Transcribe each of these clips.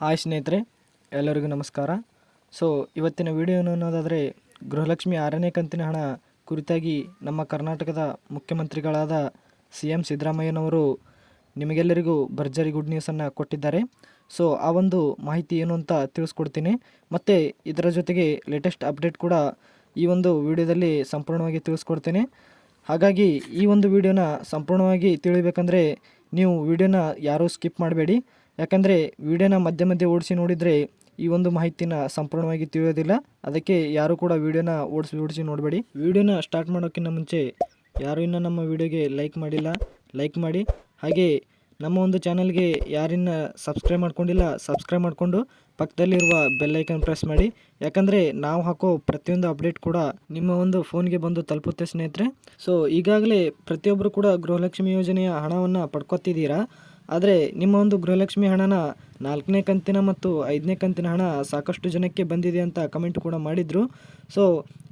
Hi ಸ್ನೇಹಿತರೆ, ಎಲ್ಲರಿಗೂ ನಮಸ್ಕಾರ. ಸೊ ಇವತ್ತಿನ ವಿಡಿಯೋನು ಅನ್ನೋದಾದರೆ, ಗೃಹಲಕ್ಷ್ಮಿ ಆರನೇ ಕಂತಿನ ಹಣ ಕುರಿತಾಗಿ ನಮ್ಮ ಕರ್ನಾಟಕದ ಮುಖ್ಯಮಂತ್ರಿಗಳಾದ ಸಿ ಎಂ ಸಿದ್ದರಾಮಯ್ಯನವರು ನಿಮಗೆಲ್ಲರಿಗೂ ಭರ್ಜರಿ ಗುಡ್ ನ್ಯೂಸನ್ನು ಕೊಟ್ಟಿದ್ದಾರೆ. ಸೊ ಆ ಒಂದು ಮಾಹಿತಿ ಏನು ಅಂತ ತಿಳಿಸ್ಕೊಡ್ತೀನಿ. ಮತ್ತು ಇದರ ಜೊತೆಗೆ ಲೇಟೆಸ್ಟ್ ಅಪ್ಡೇಟ್ ಕೂಡ ಈ ಒಂದು ವಿಡಿಯೋದಲ್ಲಿ ಸಂಪೂರ್ಣವಾಗಿ ತಿಳಿಸ್ಕೊಡ್ತೀನಿ. ಹಾಗಾಗಿ ಈ ಒಂದು ವಿಡಿಯೋನ ಸಂಪೂರ್ಣವಾಗಿ ತಿಳಿಬೇಕಂದ್ರೆ, ನೀವು ವಿಡಿಯೋನ ಯಾರೂ ಸ್ಕಿಪ್ ಮಾಡಬೇಡಿ. ಯಾಕಂದರೆ ವಿಡಿಯೋನ ಮಧ್ಯ ಮಧ್ಯೆ ಓಡಿಸಿ ನೋಡಿದರೆ ಈ ಒಂದು ಮಾಹಿತಿನ ಸಂಪೂರ್ಣವಾಗಿ ತಿಳಿಯೋದಿಲ್ಲ. ಅದಕ್ಕೆ ಯಾರು ಕೂಡ ವಿಡಿಯೋನ ಓಡಿಸಿ ಓಡಿಸಿ ನೋಡಬೇಡಿ. ವಿಡಿಯೋನ ಸ್ಟಾರ್ಟ್ ಮಾಡೋಕ್ಕಿಂತ ಮುಂಚೆ ಯಾರು ಇನ್ನೂ ನಮ್ಮ ವಿಡಿಯೋಗೆ ಲೈಕ್ ಮಾಡಿಲ್ಲ, ಲೈಕ್ ಮಾಡಿ. ಹಾಗೆ ನಮ್ಮ ಒಂದು ಚಾನಲ್ಗೆ ಯಾರಿನ್ನ ಸಬ್ಸ್ಕ್ರೈಬ್ ಮಾಡ್ಕೊಂಡಿಲ್ಲ, ಸಬ್ಸ್ಕ್ರೈಬ್ ಮಾಡಿಕೊಂಡು ಪಕ್ಕದಲ್ಲಿರುವ ಬೆಲ್ಲೈಕನ್ ಪ್ರೆಸ್ ಮಾಡಿ. ಯಾಕಂದರೆ ನಾವು ಹಾಕೋ ಪ್ರತಿಯೊಂದು ಅಪ್ಡೇಟ್ ಕೂಡ ನಿಮ್ಮ ಒಂದು ಫೋನ್ಗೆ ಬಂದು ತಲುಪುತ್ತೆ ಸ್ನೇಹಿತರೆ. ಸೊ, ಈಗಾಗಲೇ ಪ್ರತಿಯೊಬ್ಬರು ಕೂಡ ಗೃಹಲಕ್ಷ್ಮಿ ಯೋಜನೆಯ ಹಣವನ್ನು ಪಡ್ಕೊತಿದ್ದೀರಾ? ಆದರೆ ನಿಮ್ಮ ಒಂದು ಗೃಹಲಕ್ಷ್ಮಿ ಹಣನ ನಾಲ್ಕನೇ ಕಂತಿನ ಮತ್ತು ಐದನೇ ಕಂತಿನ ಹಣ ಸಾಕಷ್ಟು ಜನಕ್ಕೆ ಬಂದಿದೆ ಅಂತ ಕಮೆಂಟ್ ಕೂಡ ಮಾಡಿದರು. ಸೊ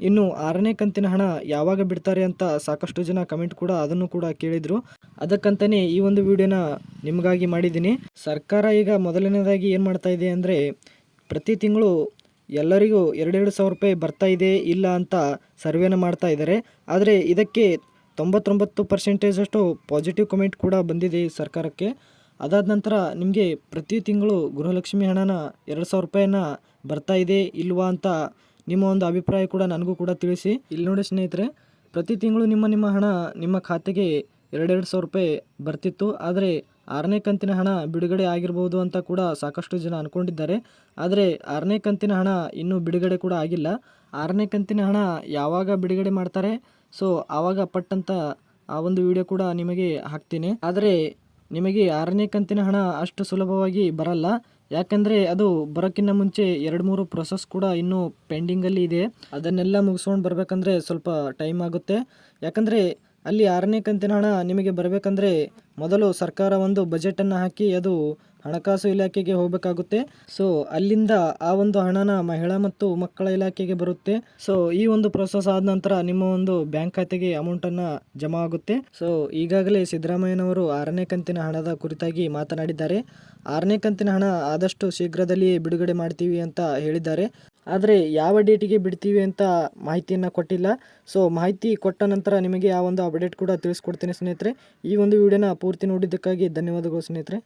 ಇನ್ನು ಆರನೇ ಕಂತಿನ ಹಣ ಯಾವಾಗ ಬಿಡ್ತಾರೆ ಅಂತ ಸಾಕಷ್ಟು ಜನ ಕಮೆಂಟ್ ಕೂಡ ಅದನ್ನು ಕೂಡ ಕೇಳಿದರು. ಅದಕ್ಕಂತಲೇ ಈ ಒಂದು ವಿಡಿಯೋನ ನಿಮಗಾಗಿ ಮಾಡಿದ್ದೀನಿ. ಸರ್ಕಾರ ಈಗ ಮೊದಲನೇದಾಗಿ ಏನು ಮಾಡ್ತಾ ಇದೆ ಅಂದರೆ ಪ್ರತಿ ತಿಂಗಳು ಎಲ್ಲರಿಗೂ ಎರಡೆರಡು ಸಾವಿರ ರೂಪಾಯಿ ಬರ್ತಾ ಇದೆ, ಇಲ್ಲ ಅಂತ ಸರ್ವೇನ ಮಾಡ್ತಾ ಇದ್ದಾರೆ. ಆದರೆ ಇದಕ್ಕೆ ತೊಂಬತ್ತೊಂಬತ್ತು ಪರ್ಸೆಂಟೇಜಷ್ಟು ಪಾಸಿಟಿವ್ ಕಮೆಂಟ್ ಕೂಡ ಬಂದಿದೆ ಈ ಸರ್ಕಾರಕ್ಕೆ. ಅದಾದ ನಂತರ ನಿಮಗೆ ಪ್ರತಿ ತಿಂಗಳು ಗೃಹಲಕ್ಷ್ಮಿ ಹಣನ ಎರಡು ಸಾವಿರ ರೂಪಾಯಿನ ಬರ್ತಾ ಇದೆ ಇಲ್ವಾ ಅಂತ ನಿಮ್ಮ ಒಂದು ಅಭಿಪ್ರಾಯ ಕೂಡ ನನಗೂ ಕೂಡ ತಿಳಿಸಿ. ಇಲ್ಲಿ ನೋಡಿ ಸ್ನೇಹಿತರೆ, ಪ್ರತಿ ತಿಂಗಳು ನಿಮ್ಮ ನಿಮ್ಮ ಹಣ ನಿಮ್ಮ ಖಾತೆಗೆ ಎರಡೆರಡು ಸಾವಿರ ರೂಪಾಯಿ ಬರ್ತಿತ್ತು. ಆದರೆ ಆರನೇ ಕಂತಿನ ಹಣ ಬಿಡುಗಡೆ ಆಗಿರ್ಬೋದು ಅಂತ ಕೂಡ ಸಾಕಷ್ಟು ಜನ ಅಂದ್ಕೊಂಡಿದ್ದಾರೆ ಆದರೆ ಆರನೇ ಕಂತಿನ ಹಣ ಇನ್ನೂ ಬಿಡುಗಡೆ ಕೂಡ ಆಗಿಲ್ಲ. ಆರನೇ ಕಂತಿನ ಹಣ ಯಾವಾಗ ಬಿಡುಗಡೆ ಮಾಡ್ತಾರೆ? ಸೊ ಆವಾಗ ಪಟ್ಟಂತ ಆ ಒಂದು ವಿಡಿಯೋ ಕೂಡ ನಿಮಗೆ ಹಾಕ್ತೀನಿ. ಆದರೆ ನಿಮಗೆ ಆರನೇ ಕಂತಿನ ಹಣ ಅಷ್ಟು ಸುಲಭವಾಗಿ ಬರಲ್ಲ. ಯಾಕಂದರೆ ಅದು ಬರೋಕ್ಕಿಂತ ಮುಂಚೆ ಎರಡು ಮೂರು ಪ್ರೊಸೆಸ್ ಕೂಡ ಇನ್ನೂ ಪೆಂಡಿಂಗಲ್ಲಿ ಇದೆ. ಅದನ್ನೆಲ್ಲ ಮುಗಿಸ್ಕೊಂಡು ಬರಬೇಕಂದ್ರೆ ಸ್ವಲ್ಪ ಟೈಮ್ ಆಗುತ್ತೆ. ಯಾಕಂದರೆ ಅಲ್ಲಿ ಆರನೇ ಕಂತಿನ ಹಣ ನಿಮಗೆ ಬರಬೇಕಂದ್ರೆ ಮೊದಲು ಸರ್ಕಾರ ಒಂದು ಬಜೆಟನ್ನು ಹಾಕಿ ಅದು ಹಣಕಾಸು ಇಲಾಖೆಗೆ ಹೋಗಬೇಕಾಗುತ್ತೆ. ಸೊ ಅಲ್ಲಿಂದ ಆ ಒಂದು ಹಣನ ಮಹಿಳಾ ಮತ್ತು ಮಕ್ಕಳ ಇಲಾಖೆಗೆ ಬರುತ್ತೆ. ಸೊ ಈ ಒಂದು ಪ್ರೊಸೆಸ್ ಆದ ನಂತರ ನಿಮ್ಮ ಒಂದು ಬ್ಯಾಂಕ್ ಖಾತೆಗೆ ಅಮೌಂಟನ್ನು ಜಮಾ ಆಗುತ್ತೆ. ಸೊ ಈಗಾಗಲೇ ಸಿದ್ದರಾಮಯ್ಯನವರು ಆರನೇ ಕಂತಿನ ಹಣದ ಕುರಿತಾಗಿ ಮಾತನಾಡಿದ್ದಾರೆ. ಆರನೇ ಕಂತಿನ ಹಣ ಆದಷ್ಟು ಶೀಘ್ರದಲ್ಲಿಯೇ ಬಿಡುಗಡೆ ಮಾಡ್ತೀವಿ ಅಂತ ಹೇಳಿದ್ದಾರೆ. ಆದರೆ ಯಾವ ಡೇಟಿಗೆ ಬಿಡ್ತೀವಿ ಅಂತ ಮಾಹಿತಿಯನ್ನು ಕೊಟ್ಟಿಲ್ಲ. ಸೊ ಮಾಹಿತಿ ಕೊಟ್ಟ ನಂತರ ನಿಮಗೆ ಆ ಒಂದು ಅಪ್ಡೇಟ್ ಕೂಡ ತಿಳಿಸ್ಕೊಡ್ತೀನಿ ಸ್ನೇಹಿತರೆ. ಈ ಒಂದು ವಿಡಿಯೋನ ಪೂರ್ತಿ ನೋಡಿದ್ದಕ್ಕಾಗಿ ಧನ್ಯವಾದಗಳು ಸ್ನೇಹಿತರೆ.